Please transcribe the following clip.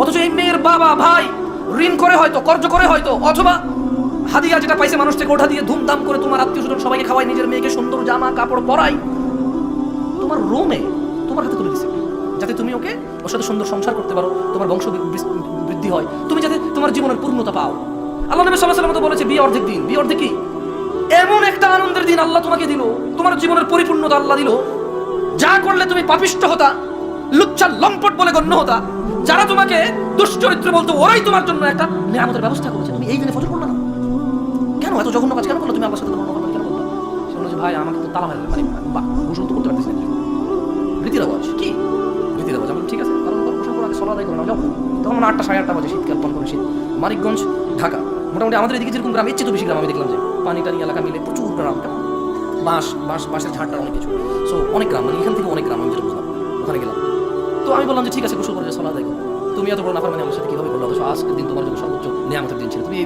অথচ এই মেয়ের বাবা, ভাই, ঋণ করে হয়তো, কর্জ করে হয়তো, অথবা হাদিয়া যেটা পাইছে মানুষ থেকে ওঠা দিয়ে ধুমধাম করে তোমার আত্মীয় স্বজন সবাইকে খাওয়াই নিজের মেয়েকে সুন্দর জামা, কাপড় পরাই তোমার রোমে তোমার হাতে তুলে দিছে। যাতে তুমি ওকে ওর সাথে সুন্দর সংসার করতে পারো, তোমার বংশ বৃদ্ধি হয়। তুমি যাতে তোমার জীবনের পূর্ণতা পাও। আল্লাহ নবী সাল্লাহ সাল্লাম তো বলেছে, বিয়ে অর্ধেক দিন। বিয়ে অর্ধেক কি? এমন একটা আনন্দের দিন আল্লাহ তোমাকে দিল, তোমার জীবনের পরিপূর্ণতা আল্লাহ দিল। যা করলে তুমি পাপিষ্ট হতা, লুচ্ছা লম্পট বলে গণ্য হতা যারা তোমাকে দুশ্চরিত্র বলতো, ওরাই তোমার জন্য একটা নিয়ামতের ব্যবস্থা করেছে। তুমি এই দিনে ফজর করলে না? কেন এত জঘন্য কাজ কেন করল? তুমি আমার সাথে কেন করল সে বলল যে, ভাই, আমাকে তো তালা মানে বা তো করতে পারতেছি না। কি? ঠিক আছে, তাহলে তোমরা গোসল করে আগে সলা করে যাও। তখন আটটা সাড়ে আটটা বাজে শীতকাল পন করে শীত। মানিকগঞ্জ, ঢাকা। মোটামুটি আমাদের এদিকে যেরকম গ্রাম চেয়ে তো বেশি গ্রাম, আমি দেখলাম যে পানি টানি এলাকা মিলে প্রচুর গ্রাম বাঁশ বাঁশ, বাঁশের ঝাড়টা অনেক কিছু। সো অনেক গ্রাম মানে এখান থেকে আমি বললাম যে, ঠিক আছে, গোসল করে সলা দেখো তুমি এত বড় নাফার মানে আমার সাথে কীভাবে করল? আজকের দিন তোমার জন্য সর্বোচ্চ নিয়ামতের দিন ছিল। তুমি